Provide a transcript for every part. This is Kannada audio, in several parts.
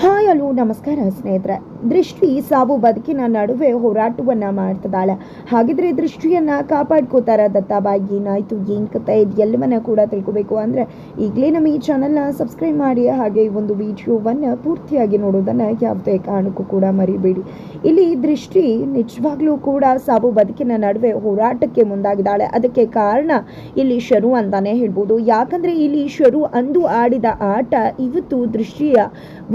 ಹಾಯ್ ಅಲೋ, ನಮಸ್ಕಾರ ಸ್ನೇಹಿತರೆ. ದೃಷ್ಟಿ ಸಾವು ಬದುಕಿನ ನಡುವೆ ಹೋರಾಟವನ್ನ ಮಾಡ್ತಿದ್ದಾಳೆ ಹಾಗಿದ್ರೆ ದೃಷ್ಟಿಯನ್ನ ಕಾಪಾಡ್ಕೋತಾರ ದತ್ತಾಬಾಯಿ ಏನಾಯ್ತು ಏನ್ ಕತೆ ಇದು? ಎಲ್ಲವನ್ನ ಕೂಡ ತಿಳ್ಕೊಬೇಕು ಅಂದ್ರೆ ಈಗಲೇ ನಮ್ಮ ಈ ಚಾನಲ್ನ ಸಬ್ಸ್ಕ್ರೈಬ್ ಮಾಡಿ, ಹಾಗೆ ಈ ಒಂದು ವಿಡಿಯೋವನ್ನ ಪೂರ್ತಿಯಾಗಿ ನೋಡೋದನ್ನ ಯಾವುದೇ ಕಾರಣಕ್ಕೂ ಕೂಡ ಮರಿಬೇಡಿ. ಇಲ್ಲಿ ದೃಷ್ಟಿ ನಿಜವಾಗ್ಲೂ ಕೂಡ ಸಾವು ಬದುಕಿನ ನಡುವೆ ಹೋರಾಟಕ್ಕೆ ಮುಂದಾಗಿದ್ದಾಳೆ. ಅದಕ್ಕೆ ಕಾರಣ ಇಲ್ಲಿ ಶರು ಅಂತಾನೆ ಹೇಳ್ಬೋದು. ಯಾಕಂದ್ರೆ ಇಲ್ಲಿ ಶರು ಅಂದು ಆಡಿದ ಆಟ ಇವತ್ತು ದೃಷ್ಟಿಯ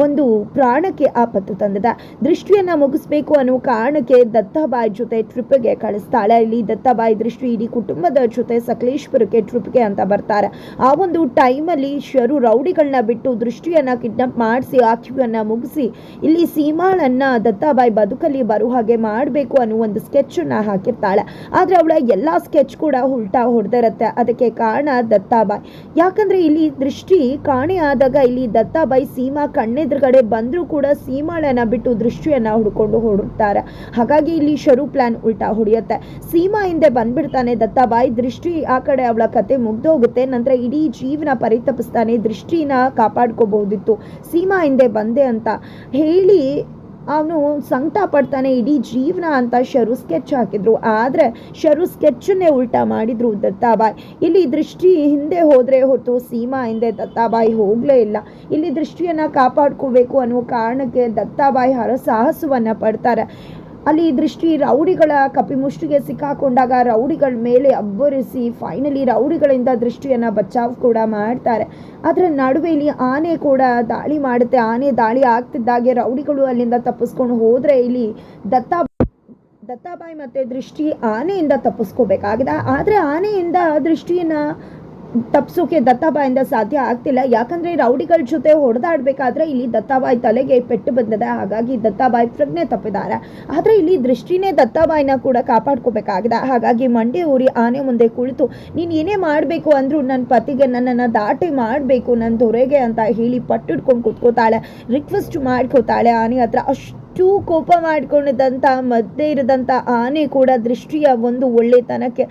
ಒಂದು ಪ್ರಾಣಕ್ಕೆ ಆಪತ್ತು ತಂದದ. ದೃಷ್ಟಿಯನ್ನ ಮುಗಿಸ್ಬೇಕು ಅನ್ನೋ ಕಾರಣಕ್ಕೆ ದತ್ತಾಬಾಯಿ ಜೊತೆ ಟ್ರಿಪ್ಗೆ ಕಳಿಸ್ತಾಳೆ. ಇಲ್ಲಿ ದತ್ತಾಬಾಯಿ ದೃಷ್ಟಿ ಇಡೀ ಕುಟುಂಬದ ಜೊತೆ ಸಕಲೇಶ್ಪುರಕ್ಕೆ ಟ್ರಿಪ್ಗೆ ಅಂತ ಬರ್ತಾರೆ. ಆ ಒಂದು ಟೈಮಲ್ಲಿ ಶರು ರೌಡಿಗಳನ್ನ ಬಿಟ್ಟು ದೃಷ್ಟಿಯನ್ನ ಕಿಡ್ನಾಪ್ ಮಾಡಿಸಿ ಆಕ್ಯುವನ್ನ ಮುಗಿಸಿ, ಇಲ್ಲಿ ಸೀಮಾಳನ್ನ ದತ್ತಾಬಾಯಿ ಬದುಕಲ್ಲಿ ಬರುವ ಹಾಗೆ ಮಾಡಬೇಕು ಅನ್ನೋ ಒಂದು ಸ್ಕೆಚ್ ಅನ್ನ ಹಾಕಿರ್ತಾಳೆ. ಆದ್ರೆ ಅವಳ ಎಲ್ಲಾ ಸ್ಕೆಚ್ ಕೂಡ ಉಲ್ಟಾ ಹೊಡೆದಿರುತ್ತೆ ಅದಕ್ಕೆ ಕಾರಣ ದತ್ತಾಬಾಯಿ. ಯಾಕಂದ್ರೆ ಇಲ್ಲಿ ದೃಷ್ಟಿ ಕಾಣೆ ಇಲ್ಲಿ ದತ್ತಾಬಾಯಿ ಸೀಮಾ ಕಣ್ಣೆದುರುಗಡೆ ಬಂದರೂ ಕೂಡ ಸೀಮಾಳನ್ನು ಬಿಟ್ಟು ದೃಷ್ಟಿಯನ್ನು ಹುಡ್ಕೊಂಡು ಹೊರಡ್ತಾರೆ. ಹಾಗಾಗಿ ಇಲ್ಲಿ ಶರು ಪ್ಲಾನ್ ಉಲ್ಟಾ ಹೊಡೆಯುತ್ತೆ. ಸೀಮಾ ಹಿಂದೆ ಬಂದ್ಬಿಡ್ತಾನೆ ದತ್ತಾಬಾಯಿ ದೃಷ್ಟಿ ಆ ಕಡೆ ಅವಳ ಕತೆ ಮುಗ್ದೋಗುತ್ತೆ. ನಂತರ ಇಡೀ ಜೀವನ ಪರಿತಪಿಸ್ತಾನೆ ದೃಷ್ಟಿನ ಕಾಪಾಡ್ಕೋಬಹುದಿತ್ತು ಸೀಮಾ ಹಿಂದೆ ಬಂದೆ ಅಂತ ಹೇಳಿ ಅವನು ಸಂಕಟ ಪಡ್ತಾನೆ ಇಡೀ ಜೀವನ ಅಂತ ಶರು ಸ್ಕೆಚ್ ಹಾಕಿದ್ರು. ಆದರೆ ಶರು ಸ್ಕೆಚ್ಚನ್ನೇ ಉಲ್ಟಾ ಮಾಡಿದ್ರು ದತ್ತಾಬಾಯಿ. ಇಲ್ಲಿ ದೃಷ್ಟಿ ಹಿಂದೆ ಹೋದರೆ ಹೊರತು ಸೀಮಾ ಹಿಂದೆ ದತ್ತಾಬಾಯಿ ಹೋಗಲೇ ಇಲ್ಲ. ಇಲ್ಲಿ ದೃಷ್ಟಿಯನ್ನು ಕಾಪಾಡ್ಕೋಬೇಕು ಅನ್ನೋ ಕಾರಣಕ್ಕೆ ದತ್ತಾಬಾಯಿ ಹರಸಾಹಸವನ್ನು ಪಡ್ತಾರೆ. ಅಲ್ಲಿ ದೃಷ್ಟಿ ರೌಡಿಗಳ ಕಪಿಮುಷ್ಟಿಗೆ ಸಿಕ್ಕಾಕೊಂಡಾಗ ರೌಡಿಗಳ ಮೇಲೆ ಅಬ್ಬರಿಸಿ ಫೈನಲಿ ರೌಡಿಗಳಿಂದ ದೃಷ್ಟಿಯನ್ನು ಬಚಾವ್ ಕೂಡ ಮಾಡ್ತಾರೆ. ಅದರ ನಡುವೆ ಇಲ್ಲಿ ಆನೆ ಕೂಡ ದಾಳಿ ಮಾಡುತ್ತೆ. ಆನೆ ದಾಳಿ ಆಗ್ತಿದ್ದಾಗೆ ರೌಡಿಗಳು ಅಲ್ಲಿಂದ ತಪ್ಪಿಸ್ಕೊಂಡು ಹೋದರೆ ಇಲ್ಲಿ ದತ್ತಾ ದತ್ತಾಬಾಯಿ ಮತ್ತೆ ದೃಷ್ಟಿ ಆನೆಯಿಂದ ತಪ್ಪಿಸ್ಕೋಬೇಕಾಗಿದೆ. ಆದರೆ ಆನೆಯಿಂದ ದೃಷ್ಟಿಯನ್ನ ತಪ್ಸೋಕೆ ದತ್ತಾಬಾಯಿಂದ ಸಾಧ್ಯ ಆಗ್ತಿಲ್ಲ. ಯಾಕಂದ್ರೆ ರೌಡಿಗಳ ಜೊತೆ ಹೊಡೆದಾಡಬೇಕಾದ್ರೆ ಇಲ್ಲಿ ದತ್ತಾಬಾಯಿ ತಲೆಗೆ ಪೆಟ್ಟು ಬಂದಿದೆ. ಹಾಗಾಗಿ ದತ್ತಾಬಾಯಿ ಪ್ರಜ್ಞೆ ತಪ್ಪಿದ್ದಾರೆ. ಆದರೆ ಇಲ್ಲಿ ದೃಷ್ಟಿನೇ ದತ್ತಾಬಾಯಿನ ಕೂಡ ಕಾಪಾಡ್ಕೋಬೇಕಾಗಿದೆ. ಹಾಗಾಗಿ ಮಂಡಿ ಊರಿ ಆನೆ ಮುಂದೆ ಕುಳಿತು, ನೀನು ಏನೇ ಮಾಡಬೇಕು ಅಂದರೂ ನನ್ನ ಪತಿಗೆ ನನ್ನನ್ನು ದಾಟಿ ಮಾಡಬೇಕು ನನ್ನ ದೊರೆಗೆ ಅಂತ ಹೇಳಿ ಪಟ್ಟಿಡ್ಕೊಂಡು ಕೂತ್ಕೋತಾಳೆ. ರಿಕ್ವೆಸ್ಟ್ ಮಾಡ್ಕೋತಾಳೆ ಆನೆ ಹತ್ರ. ಅಷ್ಟು ಕೋಪ ಮಾಡಿಕೊಂಡಿದ್ದಂಥ ಮತ್ತೆ ಇರದಂಥ ಆನೆ ಕೂಡ ದೃಷ್ಟಿಯ ಒಂದು ಒಳ್ಳೆತನಕ್ಕೆ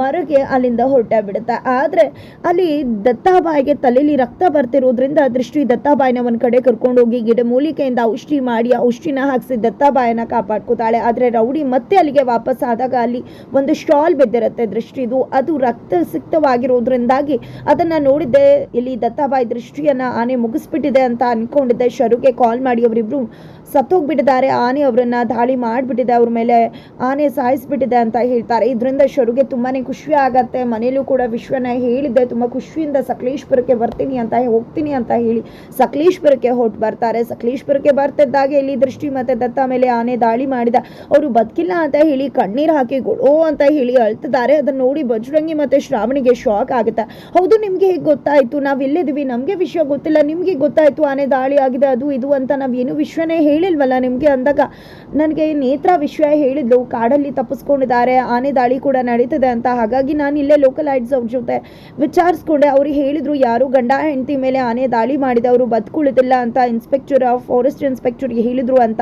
ಮರಗೆ ಅಲ್ಲಿಂದ ಹೊರಟ ಬಿಡುತ್ತೆ ಆದರೆ ಅಲ್ಲಿ ದತ್ತಾಬಾಯಿಗೆ ತಲೆಯಲ್ಲಿ ರಕ್ತ ಬರ್ತಿರೋದ್ರಿಂದ ದೃಷ್ಟಿ ದತ್ತಾಬಾಯಿನ ಒಂದು ಕಡೆ ಕರ್ಕೊಂಡೋಗಿ ಗಿಡಮೂಲಿಕೆಯಿಂದ ಔಷಧಿ ಮಾಡಿ ಔಷಧಿನ ಹಾಕಿಸಿ ದತ್ತಾಬಾಯಿನ ಕಾಪಾಡ್ಕೋತಾಳೆ. ಆದರೆ ರೌಡಿ ಮತ್ತೆ ಅಲ್ಲಿಗೆ ವಾಪಸ್ ಆದಾಗ ಅಲ್ಲಿ ಒಂದು ಶಾಲ್ ಬಿದ್ದಿರುತ್ತೆ ದೃಷ್ಟಿದು. ಅದು ರಕ್ತ ಸಿಕ್ತವಾಗಿರೋದ್ರಿಂದಾಗಿ ಅದನ್ನು ನೋಡಿದ್ದೆ. ಇಲ್ಲಿ ದತ್ತಾಬಾಯಿ ದೃಷ್ಟಿಯನ್ನು ಆನೆ ಮುಗಿಸ್ಬಿಟ್ಟಿದೆ ಅಂತ ಅಂದ್ಕೊಂಡಿದ್ದೆ ಶರುಗೆ ಕಾಲ್ ಮಾಡಿ ಅವರಿಬ್ರು ಸತ್ತೋಗ್ಬಿಟ್ಟಿದ್ದಾರೆ ಆನೆ ಅವರನ್ನ ದಾಳಿ ಮಾಡಿಬಿಟ್ಟಿದೆ. ಅವ್ರ ಮೇಲೆ ಆನೆ ಸಾಯಿಸ್ಬಿಟ್ಟಿದೆ ಅಂತ ಹೇಳ್ತಾರೆ. ಇದರಿಂದ ಶರುಗೆ ತುಂಬಾ ಖುಷಿ ಆಗತ್ತೆ. ಮನೇಲೂ ಕೂಡ ವಿಶ್ವನ ಹೇಳಿದ್ದೆ. ತುಂಬ ಖುಷಿಯಿಂದ ಸಕಲೇಶ್ಪುರಕ್ಕೆ ಬರ್ತೀನಿ ಅಂತ ಹೋಗ್ತೀನಿ ಅಂತ ಹೇಳಿ ಸಕಲೇಶ್ಪುರಕ್ಕೆ ಹೊಟ್ಟು ಬರ್ತಾರೆ. ಸಕಲೇಶ್ಪುರಕ್ಕೆ ಬರ್ತಿದ್ದಾಗೆ ಇಲ್ಲಿ ದೃಷ್ಟಿ ಮತ್ತೆ ದತ್ತ ಮೇಲೆ ಆನೆ ದಾಳಿ ಮಾಡಿದ. ಅವರು ಬದುಕಿಲ್ಲ ಅಂತ ಹೇಳಿ ಕಣ್ಣೀರು ಹಾಕಿ ಗೊಳೋ ಅಂತ ಹೇಳಿ ಅಳ್ತಿದ್ದಾರೆ. ಅದನ್ನು ನೋಡಿ ಬಜರಂಗಿ ಮತ್ತೆ ಶ್ರಾವಣಿಗೆ ಶಾಕ್ ಆಗುತ್ತೆ. ಹೌದು, ನಿಮ್ಗೆ ಹೇಗೆ ಗೊತ್ತಾಯ್ತು? ನಾವು ಎಲ್ಲಿದ್ದೀವಿ? ನಮ್ಗೆ ವಿಷಯ ಗೊತ್ತಿಲ್ಲ. ನಿಮ್ಗೆ ಗೊತ್ತಾಯ್ತು ಆನೆ ದಾಳಿ ಆಗಿದೆ, ಅದು ಇದು ಅಂತ. ನಾವ್ ಏನು ವಿಶ್ವನೇ ಹೇಳಿಲ್ವಲ್ಲ ನಿಮ್ಗೆ ಅಂದಾಗ ನನಗೆ ನೇತ್ರ ವಿಷಯ ಹೇಳಿದ್ಲು, ಕಾಡಲ್ಲಿ ತಪ್ಪಿಸ್ಕೊಂಡಿದ್ದಾರೆ, ಆನೆ ದಾಳಿ ಕೂಡ ನಡೀತಿದೆ ಅಂತ. ಹಾಗಾಗಿ ನಾನು ಇಲ್ಲೇ ಲೋಕಲ್ ಐಡ್ಸ್ ಅವ್ರ ಜೊತೆ ವಿಚಾರಿಸ್ಕೊಂಡೆ. ಅವ್ರಿಗೆ ಹೇಳಿದ್ರು, ಯಾರು ಗಂಡ ಹೆಂಡತಿ ಮೇಲೆ ಆನೆ ದಾಳಿ ಮಾಡಿದೆ, ಅವರು ಬದುಕುಳಿದಿಲ್ಲ ಅಂತ ಇನ್ಸ್ಪೆಕ್ಟರ್ ಆಫ್ ಫಾರೆಸ್ಟ್ ಇನ್ಸ್ಪೆಕ್ಟರ್ಗೆ ಹೇಳಿದ್ರು ಅಂತ.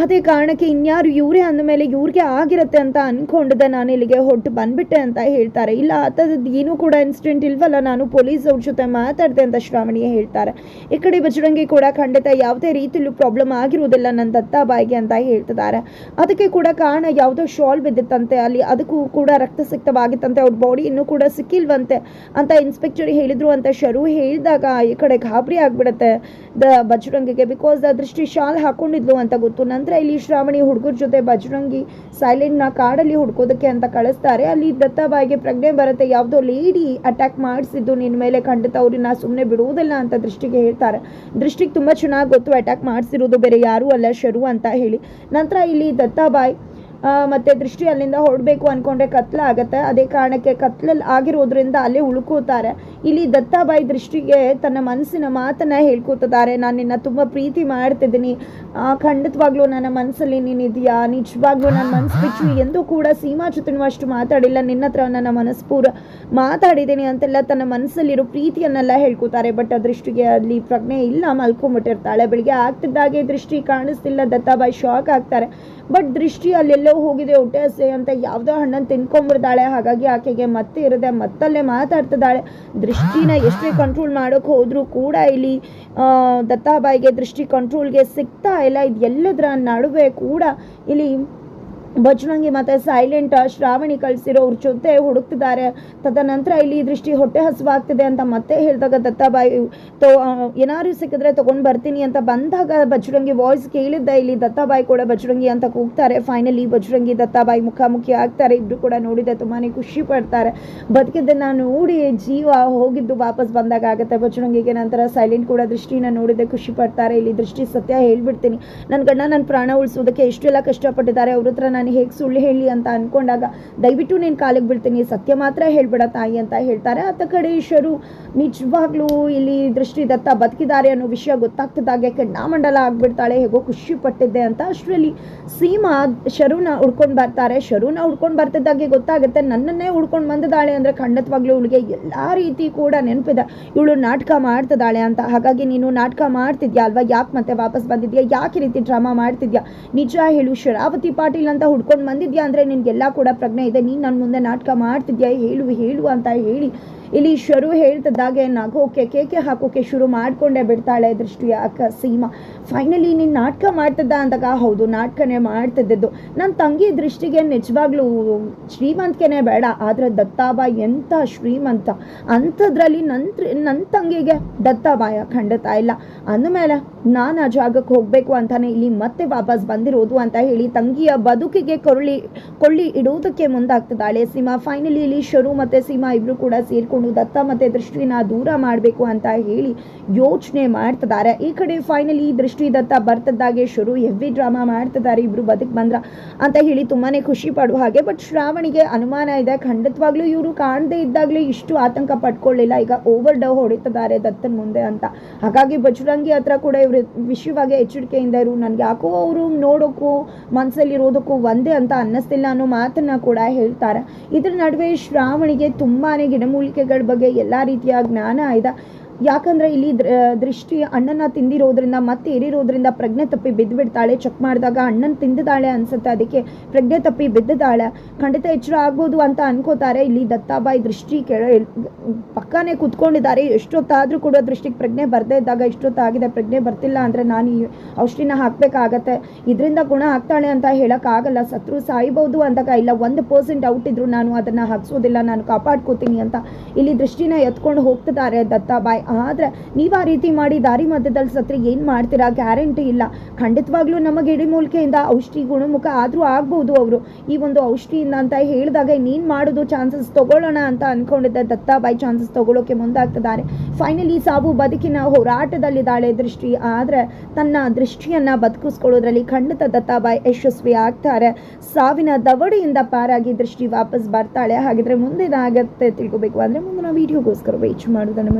ಅದೇ ಕಾರಣಕ್ಕೆ ಇನ್ಯಾರು ಇವರೇ ಅಂದಮೇಲೆ ಇವ್ರಿಗೆ ಆಗಿರುತ್ತೆ ಅಂತ ಅನ್ಕೊಂಡಿದ್ದೆ ನಾನು ಇಲ್ಲಿಗೆ ಹೊಟ್ಟು ಬಂದ್ಬಿಟ್ಟೆ ಅಂತ ಹೇಳ್ತಾರೆ. ಇಲ್ಲ, ಆತದ್ದು ಏನೂ ಕೂಡ ಇನ್ಸಿಡೆಂಟ್ ಇಲ್ವಲ್ಲ, ನಾನು ಪೊಲೀಸ್ ಅವ್ರ ಜೊತೆ ಮಾತಾಡ್ದೆ ಅಂತ ಶ್ರಾವಣಿ ಹೇಳ್ತಾರೆ. ಈ ಕಡೆ ಬಜರಂಗಿ ಕೂಡ ಖಂಡಿತ ಯಾವುದೇ ರೀತಿಯಲ್ಲೂ ಪ್ರಾಬ್ಲಮ್ ಆಗಿರುವುದಿಲ್ಲ ನನ್ನ ದತ್ತಾಬಾಯಿಗೆ ಅಂತ ಹೇಳ್ತಿದ್ದಾರೆ. ಅದಕ್ಕೆ ಕೂಡ ಕಾರಣ ಯಾವುದೋ ಶಾಲ್ ಬಿದ್ದಿತ್ತಂತೆ, ಅಲ್ಲಿ ಅದಕ್ಕೂ ಕೂಡ ರಕ್ತ ಸಿಕ್ತವಾಗಿತ್ತಂತೆ, ಅವ್ರ ಬಾಡಿ ಇನ್ನೂ ಕೂಡ ಸಿಕ್ಕಿಲ್ವಂತೆ ಅಂತ ಇನ್ಸ್ಪೆಕ್ಟರ್ ಹೇಳಿದ್ರು ಅಂತ ಶರು ಹೇಳಿದಾಗ ಈ ಕಡೆ ಗಾಬರಿ ಆಗಿಬಿಡುತ್ತೆ ದ ಬಜರಂಗಿಗೆ ಬಿಕಾಸ್ ದೃಷ್ಟಿ ಶಾಲ್ ಹಾಕೊಂಡಿದ್ಲು ಅಂತ ಗೊತ್ತು. ನಂತರ ಇಲ್ಲಿ ಶ್ರಾವಣಿ ಹುಡುಗರ ಜೊತೆ ಬಜರಂಗಿ ಸೈಲೆಂಟ್ನ ಕಾಡಲ್ಲಿ ಹುಡ್ಕೋದಕ್ಕೆ ಅಂತ ಕಳಿಸ್ತಾರೆ. ಅಲ್ಲಿ ದತ್ತಾಬಾಯಿಗೆ ಪ್ರಜ್ಞೆ ಬರುತ್ತೆ. ಯಾವುದೋ ಲೇಡಿ ಅಟ್ಯಾಕ್ ಮಾಡಿಸಿದ್ದು. ನಿನ್ನ ಮೇಲೆ ಖಂಡಿತ ಅವ್ರನ್ನ ಸುಮ್ಮನೆ ಬಿಡುವುದಿಲ್ಲ ಅಂತ ದೃಷ್ಟಿಗೆ ಹೇಳ್ತಾರೆ. ದೃಷ್ಟಿಗೆ ತುಂಬ ಚೆನ್ನಾಗಿ ಗೊತ್ತು. ಅಟ್ಯಾಕ್ ಮಾಡಿಸಿರೋದು ಬೇರೆ ಯಾರೂ ಅಲ್ಲ ಶರು ಅಂತ ಹೇಳಿ. ನಂತರ ಇಲ್ಲಿ ದತ್ತಾಬಾಯಿ ಮತ್ತೆ ದೃಷ್ಟಿ ಅಲ್ಲಿಂದ ಹೊರಡಬೇಕು ಅನ್ಕೊಂಡ್ರೆ ಕತ್ಲ ಆಗುತ್ತೆ. ಅದೇ ಕಾರಣಕ್ಕೆ ಕತ್ಲಲ್ಲಿ ಆಗಿರೋದ್ರಿಂದ ಅಲ್ಲೇ ಉಳ್ಕೋತಾರೆ. ಇಲ್ಲಿ ದತ್ತಾಬಾಯಿ ದೃಷ್ಟಿಗೆ ತನ್ನ ಮನಸ್ಸಿನ ಮಾತನ್ನ ಹೇಳ್ಕೊತಿದ್ದಾರೆ. ನಾನು ನಿನ್ನ ತುಂಬ ಪ್ರೀತಿ ಮಾಡ್ತಿದ್ದೀನಿ. ಖಂಡಿತವಾಗ್ಲೂ ನನ್ನ ಮನಸ್ಸಲ್ಲಿ ನೀನಿದೆಯಾ ನಿಜವಾಗ್ಲೂ ನನ್ನ ಮನಸ್ಸು ಬಿಚ್ಚು. ಎಂದೂ ಕೂಡ ಸೀಮಾ ಜೊತೆನೂ ಅಷ್ಟು ಮಾತಾಡಿಲ್ಲ. ನಿನ್ನ ಹತ್ರ ನನ್ನ ಮನಸ್ಪೂರ ಮಾತಾಡಿದ್ದೀನಿ ಅಂತೆಲ್ಲ ತನ್ನ ಮನಸ್ಸಲ್ಲಿರೋ ಪ್ರೀತಿಯನ್ನೆಲ್ಲ ಹೇಳ್ಕೊತಾರೆ. ಬಟ್ ಆ ದೃಷ್ಟಿಗೆ ಅಲ್ಲಿ ಪ್ರಜ್ಞೆ ಇಲ್ಲ. ಮಲ್ಕೊಂಬಿಟ್ಟಿರ್ತಾಳೆ. ಬೆಳಿಗ್ಗೆ ಆಗ್ತಿದ್ದಾಗೆ ದೃಷ್ಟಿ ಕಾಣಿಸ್ತಿಲ್ಲ. ದತ್ತಾಬಾಯಿ ಶಾಕ್ ಆಗ್ತಾರೆ. ಬಟ್ ದೃಷ್ಟಿ ಅಲ್ಲೆಲ್ಲ ಎಲ್ಲೋ ಹೋಗಿದೆ ಹೊಟ್ಟೆ ಹಸಿ ಅಂತ ಯಾವುದೋ ಹಣ್ಣನ್ನು ತಿನ್ಕೊಂಡ್ಬಿಡ್ತಾಳೆ ಹಾಗಾಗಿ ಆಕೆಗೆ ಮತ್ತೆ ಇರದೆ ಮತ್ತಲ್ಲೇ ಮಾತಾಡ್ತಿದ್ದಾಳೆ. ದೃಷ್ಟಿನ ಎಷ್ಟೇ ಕಂಟ್ರೋಲ್ ಮಾಡೋಕೆ ಹೋದರೂ ಕೂಡ ಇಲ್ಲಿ ದತ್ತಾಬಾಯಿಗೆ ದೃಷ್ಟಿ ಕಂಟ್ರೋಲ್ಗೆ ಸಿಗ್ತಾ ಇಲ್ಲ. ಇದೆಲ್ಲದರ ನಡುವೆ ಕೂಡ ಇಲ್ಲಿ ಬಜರಂಗಿ ಮತ್ತೆ ಸೈಲೆಂಟ್ ಶ್ರಾವಣಿ ಕಳಿಸಿರೋ ಅವ್ರ ಜೊತೆ ಹುಡುಕ್ತಿದ್ದಾರೆ. ತದನಂತರ ಇಲ್ಲಿ ದೃಷ್ಟಿ ಹೊಟ್ಟೆ ಹಸುವಾಗ್ತಿದೆ ಅಂತ ಮತ್ತೆ ಹೇಳಿದಾಗ ದತ್ತಾಬಾಯಿ, ತೋ ಏನಾದ್ರು ಸಿಕ್ಕಿದ್ರೆ ತೊಗೊಂಡು ಬರ್ತೀನಿ ಅಂತ ಬಂದಾಗ ಬಜರಂಗಿ ವಾಯ್ಸ್ ಕೇಳಿದ್ದ ಇಲ್ಲಿ ದತ್ತಾಬಾಯಿ ಕೂಡ ಬಜರಂಗಿ ಅಂತ ಕೂಗ್ತಾರೆ. ಫೈನಲಿ ಬಜರಂಗಿ ದತ್ತಾಬಾಯಿ ಮುಖಾಮುಖಿ ಆಗ್ತಾರೆ. ಇಬ್ರು ಕೂಡ ನೋಡಿದೆ ತುಂಬಾನೇ ಖುಷಿ ಪಡ್ತಾರೆ. ಬದುಕಿದ್ದನ್ನು ನೋಡಿ ಜೀವ ಹೋಗಿದ್ದು ವಾಪಸ್ ಬಂದಾಗ ಆಗುತ್ತೆ. ಬಜರಂಗಿಗೆ ನಂತರ ಸೈಲೆಂಟ್ ಕೂಡ ದೃಷ್ಟಿನ ನೋಡಿದೆ ಖುಷಿ ಪಡ್ತಾರೆ. ಇಲ್ಲಿ ದೃಷ್ಟಿ ಸತ್ಯ ಹೇಳ್ಬಿಡ್ತೀನಿ. ನನ್ನ ಗಂಡ ನನ್ನ ಪ್ರಾಣ ಉಳಿಸೋದಕ್ಕೆ ಎಷ್ಟೆಲ್ಲ ಕಷ್ಟಪಟ್ಟಿದ್ದಾರೆ, ಅವ್ರ ಹತ್ರ ನಾನು ಹೇಗೆ ಸುಳ್ಳು ಹೇಳಿ ಅಂತ ಅನ್ಕೊಂಡಾಗ, ದಯವಿಟ್ಟು ನೀನು ಕಾಲಿಗೆ ಬೀಳ್ತೀನಿ, ಸತ್ಯ ಮಾತ್ರ ಹೇಳ್ಬಿಡ ತಾಯಿ ಅಂತ ಹೇಳ್ತಾರೆ. ಆತ ಕಡೆ ಈಶ್ವರು, ನಿಜವಾಗ್ಲೂ ಇಲ್ಲಿ ದೃಷ್ಟಿ ದತ್ತ ಬದುಕಿದ್ದಾರೆ ಅನ್ನೋ ವಿಷಯ ಗೊತ್ತಾಗ್ತಿದ್ದಾಗೆ ಕಣ್ಣಾಮಂಡಲ ಆಗ್ಬಿಡ್ತಾಳೆ, ಹೇಗೋ ಖುಷಿ ಪಟ್ಟಿದ್ದೆ ಅಂತ ಅಷ್ಟರಲ್ಲಿ ಸೀಮಾ, ಶರುನ ಹುಡ್ಕೊಂಡು ಬರ್ತಾರೆ. ಶರುನ ಹುಡ್ಕೊಂಡು ಬರ್ತಿದ್ದಾಗೆ ಗೊತ್ತಾಗುತ್ತೆ, ನನ್ನನ್ನೇ ಹುಡ್ಕೊಂಡು ಬಂದಿದ್ದಾಳೆ ಅಂದರೆ ಖಂಡಿತವಾಗ್ಲೂ ಇವಳಿಗೆ ಎಲ್ಲ ರೀತಿ ಕೂಡ ನೆನಪಿದೆ. ಇವಳು ನಾಟಕ ಮಾಡ್ತಿದ್ದಾಳೆ ಅಂತ. ಹಾಗಾಗಿ ನೀನು ನಾಟಕ ಮಾಡ್ತಿದ್ಯಾ ಅಲ್ವಾ? ಯಾಕೆ ಮತ್ತೆ ವಾಪಸ್ ಬಂದಿದ್ಯಾ? ಯಾಕೆ ರೀತಿ ಡ್ರಾಮಾ ಮಾಡ್ತಿದ್ಯಾ? ನಿಜ ಹೇಳು, ಶರಾವತಿ ಪಾಟೀಲ್ ಅಂತ ಹುಡ್ಕೊಂಡು ಬಂದಿದ್ಯಾ ಅಂದರೆ ನಿನಗೆಲ್ಲ ಕೂಡ ಪ್ರಜ್ಞೆ ಇದೆ. ನೀನು ನನ್ನ ಮುಂದೆ ನಾಟಕ ಮಾಡ್ತಿದ್ಯಾ? ಹೇಳು ಹೇಳು ಅಂತ ಹೇಳಿ ಇಲ್ಲಿ ಶರು ಹೇಳ್ತಿದ್ದಾಗೆ, ನಗೋಕೆ ಕೇಕೆ ಹಾಕೋಕೆ ಶುರು ಮಾಡ್ಕೊಂಡೇ ಬಿಡ್ತಾಳೆ ದೃಷ್ಟಿ ಅಕ್ಕ ಸೀಮಾ. ಫೈನಲಿ ನೀನು ನಾಟಕ ಮಾಡ್ತಿದ್ದ ಅಂದಾಗ ಹೌದು, ನಾಟಕನೇ ಮಾಡ್ತಿದ್ದದ್ದು. ನನ್ನ ತಂಗಿ ದೃಷ್ಟಿಗೆ ನಿಜವಾಗ್ಲೂ ಶ್ರೀಮಂತಿಕೆನೇ ಬೇಡ, ಆದರೆ ದತ್ತಾಬ ಎಂಥ ಶ್ರೀಮಂತ. ಅಂಥದ್ರಲ್ಲಿ ನನ್ನ ನನ್ನ ತಂಗಿಗೆ ದತ್ತಾಬಾಯ ಖಂಡಿತ ಇಲ್ಲ. ಅಂದಮೇಲೆ ನಾನು ಆ ಜಾಗಕ್ಕೆ ಹೋಗಬೇಕು ಅಂತಾನೆ ಇಲ್ಲಿ ಮತ್ತೆ ವಾಪಸ್ ಬಂದಿರೋದು ಅಂತ ಹೇಳಿ ತಂಗಿಯ ಬದುಕಿಗೆ ಕೊರಳಿ ಕೊಳ್ಳಿ ಇಡುವುದಕ್ಕೆ ಮುಂದಾಗ್ತಿದ್ದಾಳೆ ಸೀಮಾ. ಫೈನಲಿ ಇಲ್ಲಿ ಶರು ಮತ್ತು ಸೀಮಾ ಇಬ್ಬರು ಕೂಡ ಸೇರಿಕೊಂಡು ದತ್ತ ಮತ್ತು ದೃಷ್ಟಿನ ದೂರ ಮಾಡಬೇಕು ಅಂತ ಹೇಳಿ ಯೋಚನೆ ಮಾಡ್ತಿದ್ದಾರೆ. ಈ ಕಡೆ ಫೈನಲಿ ದೃಷ್ಟಿ ದತ್ತ ಬರ್ತಿದ್ದಾಗೆ ಶುರು ಹೆವಿ ಡ್ರಾಮಾ ಮಾಡ್ತಿದ್ದಾರೆ ಇಬ್ರು ಬದುಕ್ ಬಂದ್ರ ಅಂತ ಹೇಳಿ ತುಂಬಾನೇ ಖುಷಿ ಪಡುವ ಹಾಗೆ. ಬಟ್ ಶ್ರಾವಣಿಗೆ ಅನುಮಾನ ಇದೆ. ಖಂಡಿತವಾಗ್ಲೂ ಇವರು ಕಾಣದೇ ಇದ್ದಾಗಲೇ ಇಷ್ಟು ಆತಂಕ ಪಡ್ಕೊಳ್ಳಿಲ್ಲ. ಈಗ ಓವರ್ ಡವ್ ಹೊಡಿತಿದ್ದಾರೆ ದತ್ತನ ಮುಂದೆ ಅಂತ. ಹಾಗಾಗಿ ಬಜರಂಗಿ ಹತ್ರ ಕೂಡ ಇವರು ವಿಷಯವಾಗಿ ಎಚ್ಚರಿಕೆಯಿಂದ ಇರು. ನನಗೆ ಯಾಕೋ ಅವರು ನೋಡೋಕ್ಕೂ ಮನಸ್ಸಲ್ಲಿರೋದಕ್ಕೂ ಒಂದೇ ಅಂತ ಅನ್ನಿಸ್ತಿಲ್ಲ ಅನ್ನೋ ಮಾತನ್ನ ಕೂಡ ಹೇಳ್ತಾರೆ. ಇದ್ರ ನಡುವೆ ಶ್ರಾವಣಿಗೆ ತುಂಬಾನೇ ಗಿಡಮೂಲಿಕೆಗಳ ಬಗ್ಗೆ ಎಲ್ಲ ರೀತಿಯ ಜ್ಞಾನ ಇದೆ. ಯಾಕಂದ್ರೆ ಇಲ್ಲಿ ದೃಷ್ಟಿ ಅಣ್ಣನ ತಿಂದಿರೋದ್ರಿಂದ ಮತ್ತೆ ಏರಿರೋದ್ರಿಂದ ಪ್ರಜ್ಞೆ ತಪ್ಪಿ ಬಿದ್ದು ಬಿಡ್ತಾಳೆ ಚೆಕ್ ಮಾಡಿದಾಗ ಅಣ್ಣನ ತಿಂದಿದ್ದಾಳೆ ಅನ್ಸುತ್ತೆ. ಅದಕ್ಕೆ ಪ್ರಜ್ಞೆ ತಪ್ಪಿ ಬಿದ್ದಿದ್ದಾಳೆ. ಖಂಡಿತ ಎಚ್ಚರ ಆಗ್ಬೋದು ಅಂತ ಅನ್ಕೋತಾರೆ. ಇಲ್ಲಿ ದತ್ತಾಬಾಯಿ ದೃಷ್ಟಿ ಕೆಳ ಪಕ್ಕನೇ ಕುತ್ಕೊಂಡಿದ್ದಾರೆ. ಎಷ್ಟೊತ್ತಾದ್ರೂ ಕೂಡ ದೃಷ್ಟಿಗೆ ಪ್ರಜ್ಞೆ ಬರ್ದೇ ಇದ್ದಾಗ ಎಷ್ಟೊತ್ತಾಗಿದೆ ಪ್ರಜ್ಞೆ ಬರ್ತಿಲ್ಲ ಅಂದ್ರೆ ನಾನು ಈ ಔಷಧಿನ ಹಾಕ್ಬೇಕಾಗತ್ತೆ. ಇದರಿಂದ ಗುಣ ಆಗ್ತಾಳೆ ಅಂತ ಹೇಳೋಕ್ಕಾಗಲ್ಲ. ಸತ್ರು ಸಾಯ್ಬೋದು ಅಂದಾಗ ಇಲ್ಲ, ಒಂದು ಪರ್ಸೆಂಟ್ ಔಟ್ ಇದ್ರು ನಾನು ಅದನ್ನ ಹಾಕ್ಸೋದಿಲ್ಲ. ನಾನು ಕಾಪಾಡ್ಕೋತೀನಿ ಅಂತ ಇಲ್ಲಿ ದೃಷ್ಟಿನ ಎತ್ಕೊಂಡು ಹೋಗ್ತಿದ್ದಾರೆ ದತ್ತಾಬಾಯ್. ಆದ್ರೆ ನೀವು ಆ ರೀತಿ ಮಾಡಿ ದಾರಿ ಮಧ್ಯದಲ್ಲಿ ಸತ್ರೆ ಏನು ಮಾಡ್ತೀರಾ? ಗ್ಯಾರಂಟಿ ಇಲ್ಲ. ಖಂಡಿತವಾಗ್ಲೂ ನಮ್ಮ ಗಿಡಮೂಲಿಕೆಯಿಂದ ಔಷಧಿ ಗುಣಮುಖ ಆದರೂ ಆಗ್ಬೋದು ಅವರು. ಈ ಒಂದು ಔಷಧಿಯಿಂದ ಅಂತ ಹೇಳಿದಾಗ ನೀನು ಮಾಡೋದು ಚಾನ್ಸಸ್ ತೊಗೊಳ್ಳೋಣ ಅಂತ ಅನ್ಕೊಂಡಿದ್ದೆ ದತ್ತಾಬಾಯಿ ಚಾನ್ಸಸ್ ತೊಗೊಳ್ಳೋಕೆ ಮುಂದಾಗ್ತಿದ್ದಾರೆ. ಫೈನಲಿ ಸಾವು ಬದುಕಿನ ಹೋರಾಟದಲ್ಲಿದ್ದಾಳೆ ದೃಷ್ಟಿ. ಆದರೆ ತನ್ನ ದೃಷ್ಟಿಯನ್ನು ಬದುಕಿಸ್ಕೊಳ್ಳೋದ್ರಲ್ಲಿ ಖಂಡಿತ ದತ್ತಾಬಾಯಿ ಯಶಸ್ವಿ ಆಗ್ತಾರೆ. ಸಾವಿನ ದವಡೆಯಿಂದ ಪಾರಾಗಿ ದೃಷ್ಟಿ ವಾಪಸ್ ಬರ್ತಾಳೆ. ಹಾಗಿದ್ರೆ ಮುಂದೇನಾಗತ್ತೆ ತಿಳ್ಕೊಬೇಕು. ಅಂದರೆ ಮುಂದಿನ ವಿಡಿಯೋಗೋಸ್ಕರ ವೇಚ್ ಮಾಡೋದನ್ನು